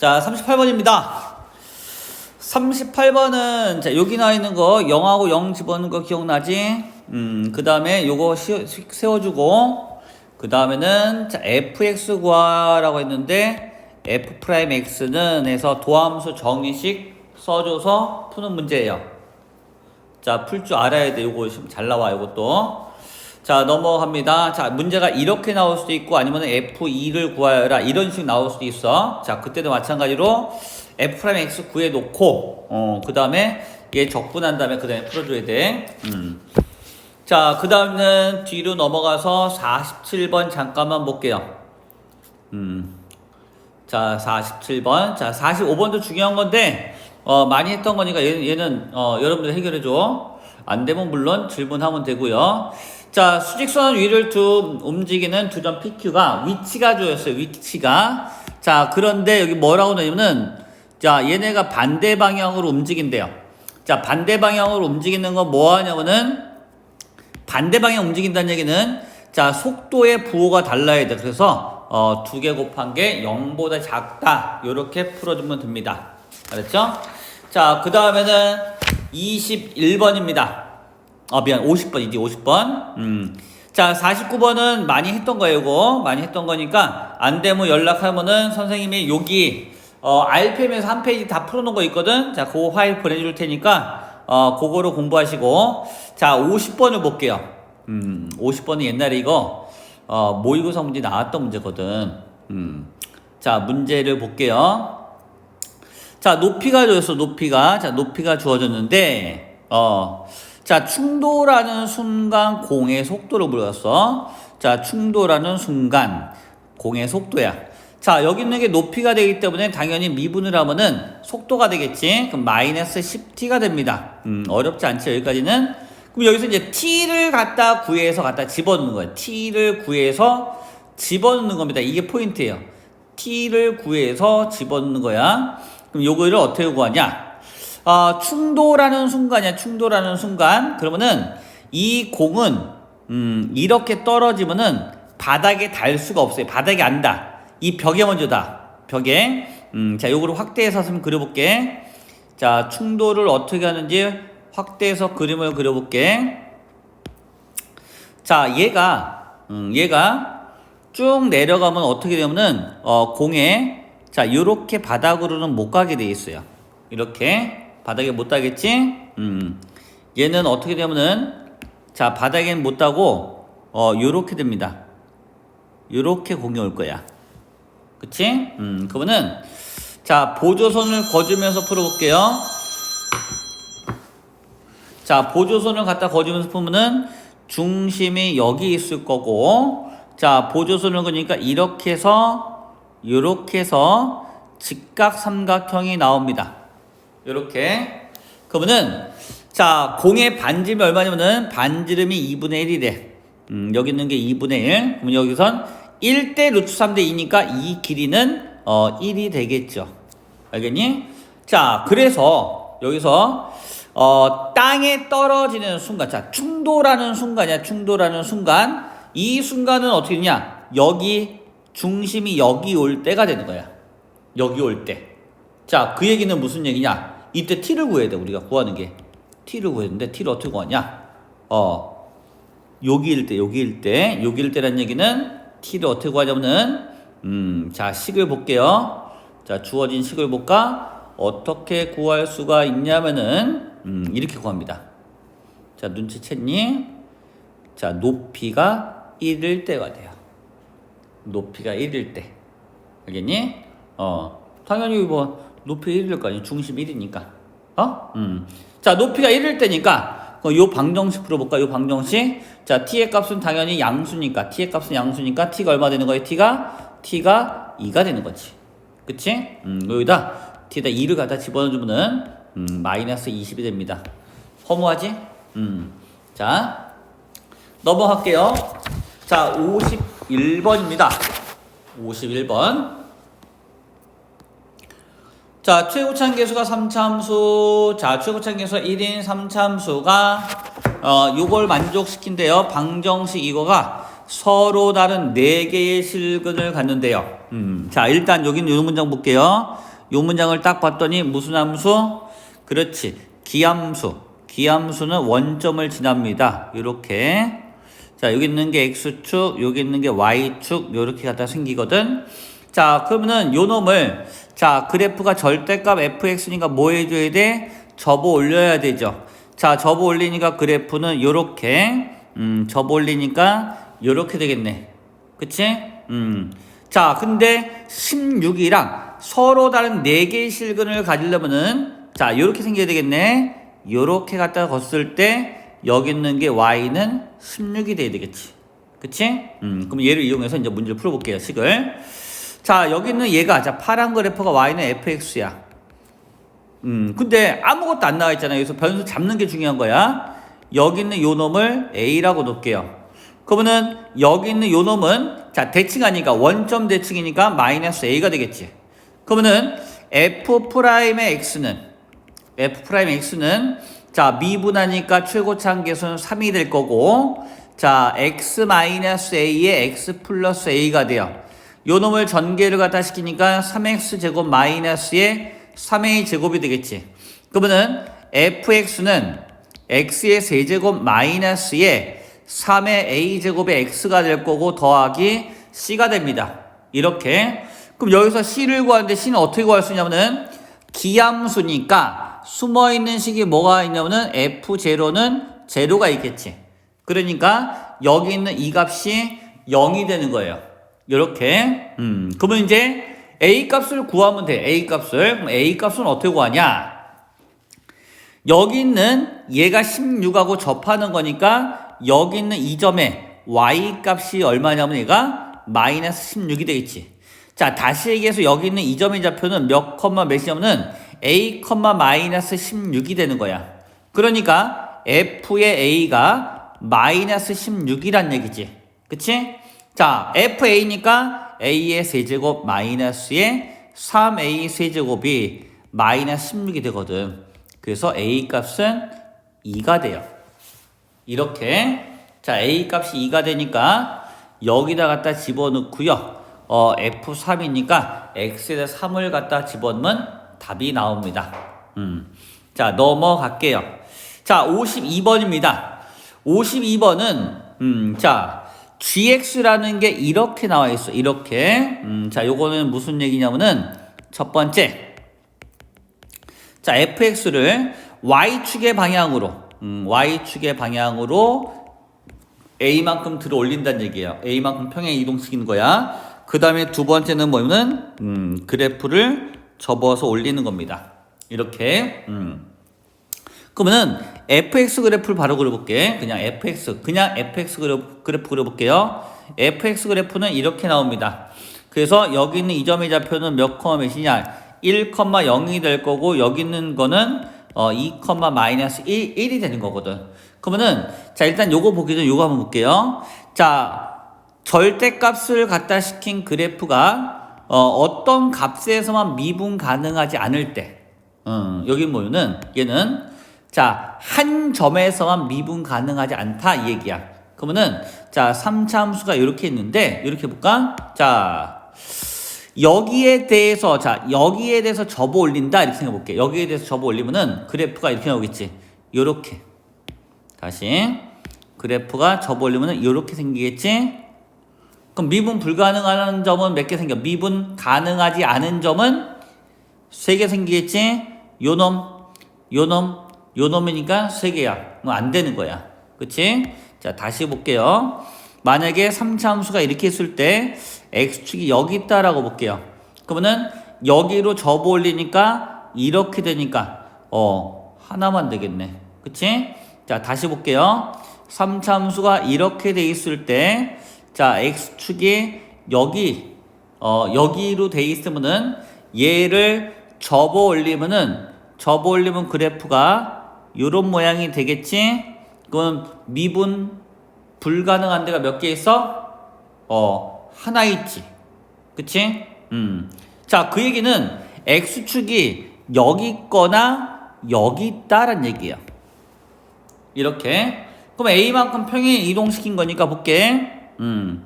자, 38번입니다. 38번은 자, 여기 나와 있는 거 0하고 0 집어넣는 거 기억나지? 음, 그 다음에 요거 시- 세워주고 그 다음에는 자, fx 구하라고 했는데 f 프라임 x는 해서 도함수 정의식 써줘서 푸는 문제예요. 자, 풀 줄 알아야 돼. 요거 지금 잘 나와, 요것도. 자, 넘어갑니다. 자, 문제가 이렇게 나올 수도 있고, 아니면 F2를 구하여라. 이런 식으로 나올 수도 있어. 자, 그때도 마찬가지로 F 프라임 X 구해 놓고, 어, 그 다음에 얘 적분한 다음에 그 다음에 풀어줘야 돼. 음. 자, 그 다음은 뒤로 넘어가서 47번 잠깐만 볼게요. 음. 자, 47번. 자, 45번도 중요한 건데, 어, 많이 했던 거니까 얘는, 얘는 어, 여러분들 해결해줘. 안 되면 물론 질문하면 되고요. 자, 수직선 위를 두 움직이는 두 점 PQ가 위치가 주어졌어요. 위치가. 자, 그런데 여기 뭐라고 나냐면은, 자, 얘네가 반대 방향으로 움직인대요. 자, 반대 방향으로 움직이는 건 뭐 하냐면은, 반대 방향 움직인다는 얘기는 자 속도의 부호가 달라야 돼. 그래서 어, 두 개 곱한 게 0보다 작다. 이렇게 풀어주면 됩니다. 알았죠? 자, 그 다음에는 21번입니다. 아, 미안, 50번이지, 50번. 음. 자, 49번은 많이 했던 거예요, 이거. 많이 했던 거니까, 안 되면 연락하면은 선생님이 여기, 어, RPM에서 한 페이지 다 풀어놓은 거 있거든? 자, 그거 파일 보내줄 테니까, 어, 그거로 공부하시고. 자, 50번을 볼게요. 음, 50번은 옛날에 이거, 어, 모의고사 문제 나왔던 문제거든. 음. 자, 문제를 볼게요. 자, 높이가 주어졌어, 높이가. 자, 높이가 주어졌는데, 어, 자, 충돌하는 순간 공의 속도를 물었어. 자, 충돌하는 순간 공의 속도야. 자, 여기 있는 게 높이가 되기 때문에 당연히 미분을 하면은 속도가 되겠지. 그럼 마이너스 10t가 됩니다. 음, 어렵지 않지, 여기까지는. 그럼 여기서 이제 t를 갖다 구해서 갖다 집어넣는 거예요. t를 구해서 집어넣는 겁니다. 이게 포인트예요. t를 구해서 집어넣는 거야. 그럼 요거를 어떻게 구하냐? 아, 충돌하는 순간이야. 충돌하는 순간. 그러면은 이 공은 음, 이렇게 떨어지면은 바닥에 닿을 수가 없어요. 바닥에 안 닿아. 이 벽에 먼저 닿아. 벽에. 음, 자, 요거를 확대해서 한번 그려볼게. 자, 충돌을 어떻게 하는지 확대해서 그림을 그려볼게. 자, 얘가 음, 얘가 쭉 내려가면 어떻게 되냐면은 어, 공에 자, 요렇게 바닥으로는 못 가게 돼 있어요. 이렇게 바닥에 못 닿겠지? 음. 얘는 어떻게 되면은 자, 바닥엔 못 닿고 어, 요렇게 됩니다. 요렇게 공이 올 거야. 그치? 음, 그러면은 자, 보조선을 거주면서 풀어볼게요. 자, 보조선을 갖다 거주면서 풀면은 중심이 여기 있을 거고, 자, 보조선을 그러니까 이렇게 해서, 이렇게 해서 직각 삼각형이 나옵니다. 이렇게. 그러면은, 자, 공의 반지름이 얼마냐면은 반지름이 2분의 1이래. 음, 여기 있는 게 2분의 1. 그럼 여기선 1대 루트 3대 2니까 이 길이는 어, 1이 되겠죠. 알겠니? 자, 그래서 여기서 어, 땅에 떨어지는 순간, 자, 충돌하는 순간이야, 충돌하는 순간. 이 순간은 어떻게 되냐? 여기, 중심이 여기 올 때가 되는 거야. 여기 올 때. 자, 그 얘기는 무슨 얘기냐? 이때 t를 구해야 돼, 우리가 구하는 게. t를 구했는데, t를 어떻게 구하냐? 어, 여기일 때, 여기일 때, 여기일 때란 얘기는 t를 어떻게 구하냐면은, 음, 자, 식을 볼게요. 자, 주어진 식을 볼까? 어떻게 구할 수가 있냐면은, 음, 이렇게 구합니다. 자, 눈치챘니? 자, 높이가 1일 때가 돼요. 높이가 1일 때. 알겠니? 어, 당연히 뭐, 높이 1일 거 아니야. 중심 1이니까. 어? 음. 자, 높이가 1일 때니까, 어, 요 방정식 풀어볼까? 요 방정식. 자, t의 값은 당연히 양수니까, t의 값은 양수니까, t가 얼마 되는 거예요? t가? t가 2가 되는 거지. 그치? 음, 여기다, t에다 2를 갖다 집어넣으면은, 음, 마이너스 20이 됩니다. 허무하지? 음. 자, 넘어갈게요. 자, 51번입니다. 51번. 자, 최고차항 계수가 3참수. 자, 최고차항 계수가 1인 3참수가, 어, 요걸 만족시킨대요. 방정식 이거가 서로 다른 4개의 실근을 갖는데요. 음, 자, 일단 여기는 요 문장 볼게요. 요 문장을 딱 봤더니 무슨 함수? 그렇지. 기함수. 기함수는 원점을 지납니다. 이렇게. 자, 여기 있는 게 x축, 여기 있는 게 y축, 요렇게 갖다 생기거든. 자, 그러면은 요 놈을 자, 그래프가 절대값 fx니까 뭐 해줘야 돼? 접어 올려야 되죠. 자, 접어 올리니까 그래프는 요렇게 음, 접어 올리니까 요렇게 되겠네. 그치? 음. 자, 근데 16이랑 서로 다른 4개의 실근을 가지려면은 자, 요렇게 생겨야 되겠네. 요렇게 갖다가 걷을 때 여기 있는 게 y는 16이 돼야 되겠지. 그치? 음, 그럼 얘를 이용해서 이제 문제를 풀어볼게요, 식을. 자, 여기 있는 얘가, 자, 파란 그래프가 y는 fx야. 음, 근데 아무것도 안 나와 있잖아요. 그래서 변수 잡는 게 중요한 거야. 여기 있는 요 놈을 a라고 놓을게요. 그러면은 여기 있는 요 놈은 자 대칭하니까 원점 대칭이니까 마이너스 a가 되겠지. 그러면은 f 프라임의 x는 f 프라임의 x는 자 미분하니까 최고차항 계수는 3이 될 거고 자 x 마이너스 a의 x 플러스 a가 돼요. 요 놈을 전개를 갖다 시키니까 3x 제곱 마이너스의 3a 제곱이 되겠지. 그러면은 fx는 x의 세제곱 마이너스의 3의 a제곱의 x가 될 거고 더하기 c가 됩니다. 이렇게. 그럼 여기서 c를 구하는데 c는 어떻게 구할 수 있냐면은 기함수니까 숨어 있는 식이 뭐가 있냐면은 f0는 제로가 있겠지. 그러니까 여기 있는 이 값이 0이 되는 거예요. 이렇게. 음. 그러면 이제 a 값을 구하면 돼. a 값을. 그럼 a 값은 어떻게 구하냐? 여기 있는 얘가 16하고 접하는 거니까 여기 있는 이 점에 y 값이 얼마냐면 얘가 마이너스 16이 되겠지. 자, 다시 얘기해서 여기 있는 이 점의 좌표는 몇 컴마 몇이냐면은 a 컴마 마이너스 16이 되는 거야. 그러니까 f의 a가 마이너스 16이란 얘기지. 그치? 자, fa니까 a의 세제곱 마이너스의 3a 세제곱이 마이너스 16이 되거든. 그래서 a 값은 2가 돼요. 이렇게 자 a 값이 2가 되니까 여기다 갖다 집어넣고요. 어, F3이니까 X에다 3을 갖다 집어넣으면 답이 나옵니다. 음. 자, 넘어갈게요. 자, 52번입니다. 52번은, 음, 자, GX라는 게 이렇게 나와 있어. 이렇게. 음, 자, 요거는 무슨 얘기냐면은, 첫 번째. 자, fx를 y축의 방향으로, 음, y축의 방향으로 a만큼 들어 올린다는 얘기예요. a만큼 평행 이동시키는 거야. 그 다음에 두 번째는 뭐냐면, 음, 그래프를 접어서 올리는 겁니다. 이렇게, 음. 그러면은 fx 그래프를 바로 그려볼게. 그냥 fx, 그냥 fx 그래프, 그려볼게요. fx 그래프는 이렇게 나옵니다. 그래서 여기 있는 이 점의 좌표는 몇 컴마 몇이냐? 1,0이 될 거고 여기 있는 거는 어, 2, 마이너스 1, 1이 되는 거거든. 그러면은 자 일단 요거 보기 전에 요거 한번 볼게요. 자 절대값을 갖다 시킨 그래프가 어, 어떤 값에서만 미분 가능하지 않을 때 음, 여기 뭐는 얘는 자 한 점에서만 미분 가능하지 않다 이 얘기야. 그러면은 자 3차 함수가 이렇게 있는데 이렇게 볼까? 자 여기에 대해서 자 여기에 대해서 접어 올린다 이렇게 생각해 볼게. 여기에 대해서 접어 올리면은 그래프가 이렇게 나오겠지. 요렇게. 다시. 그래프가 접어 올리면은 요렇게 생기겠지? 그럼 미분 불가능한 점은 몇 개 생겨? 미분 가능하지 않은 점은 세 개 생기겠지? 요놈 요놈 요 놈이니까 세 개야 뭐 안 되는 거야 그치 자 다시 볼게요 만약에 3차 함수가 이렇게 있을 때 x축이 여기 있다라고 볼게요. 그러면은 여기로 접어 올리니까 이렇게 되니까 어 하나만 되겠네. 그치? 자 다시 볼게요. 3차 함수가 이렇게 돼 있을 때 자 x축이 여기 어 여기로 돼 있으면은 얘를 접어 올리면은 접어 올리면 그래프가 이런 모양이 되겠지? 그건 미분 불가능한 데가 몇 개 있어? 어 하나 있지. 그치? 음. 자, 그 얘기는 X축이 여기 있거나 여기 있다란 얘기야. 이렇게. 그럼 A만큼 평행 이동시킨 거니까 볼게. 음.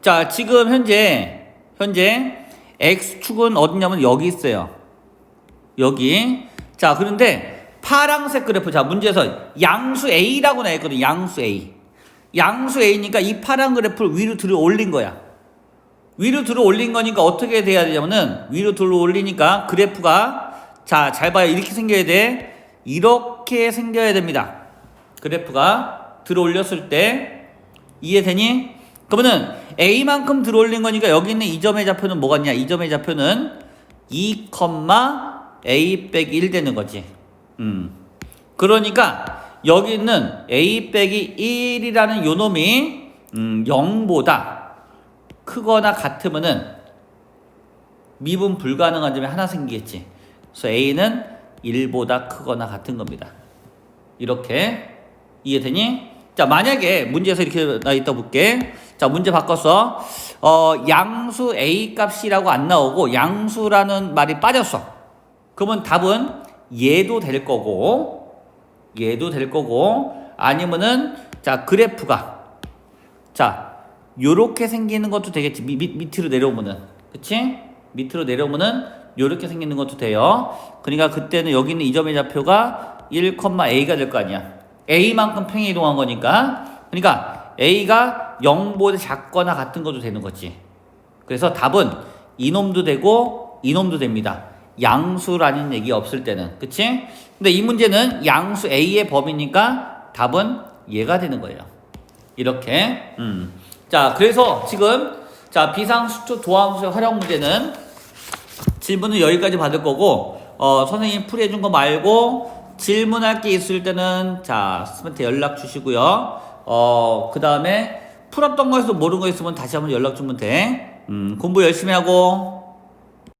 자, 지금 현재, 현재 x축은 어디냐면 여기 있어요. 여기. 자, 그런데 파랑색 그래프. 자, 문제에서 양수 A라고 나와 있거든. 양수 A. 양수 A니까 이 파란 그래프를 위로 들어 올린 거야. 위로 들어 올린 거니까 어떻게 돼야 되냐면은 위로 들어 올리니까 그래프가 자, 잘 봐요. 이렇게 생겨야 돼. 이렇게 생겨야 됩니다. 그래프가 들어 올렸을 때 이해되니? 그러면은 A만큼 들어 올린 거니까 여기 있는 이 점의 좌표는 뭐가 있냐? 이 점의 좌표는 2, A 빼기 1 되는 거지. 음. 그러니까 여기 있는 A 빼기 1이라는 요 놈이 음, 0보다 크거나 같으면은 미분 불가능한 점이 하나 생기겠지. 그래서 A는 1보다 크거나 같은 겁니다. 이렇게 이해되니? 자, 만약에 문제에서 이렇게 나 있다 볼게. 자, 문제 바꿔서 어, 양수 A 값이라고 안 나오고 양수라는 말이 빠졌어. 그러면 답은 얘도 될 거고 얘도 될 거고 아니면은 자, 그래프가 자, 요렇게 생기는 것도 되겠지. 밑, 밑, 밑으로 내려오면은. 그치? 밑으로 내려오면은 요렇게 생기는 것도 돼요. 그러니까 그때는 여기 있는 이 점의 좌표가 1,a가 될 거 아니야. a만큼 평행 이동한 거니까. 그러니까 a가 0보다 작거나 같은 것도 되는 거지. 그래서 답은 이놈도 되고 이놈도 됩니다. 양수라는 얘기 없을 때는. 그치? 근데 이 문제는 양수 a의 범위니까 답은 얘가 되는 거예요. 이렇게. 음. 자, 그래서 지금 자, 비상수투 도함수의 활용 문제는 질문은 여기까지 받을 거고 어, 선생님 풀이해 준 거 말고 질문할 게 있을 때는 자, 스한테 연락 주시고요. 어, 그 다음에 풀었던 거에서 모르는 거 있으면 다시 한번 연락 주면 돼. 음, 공부 열심히 하고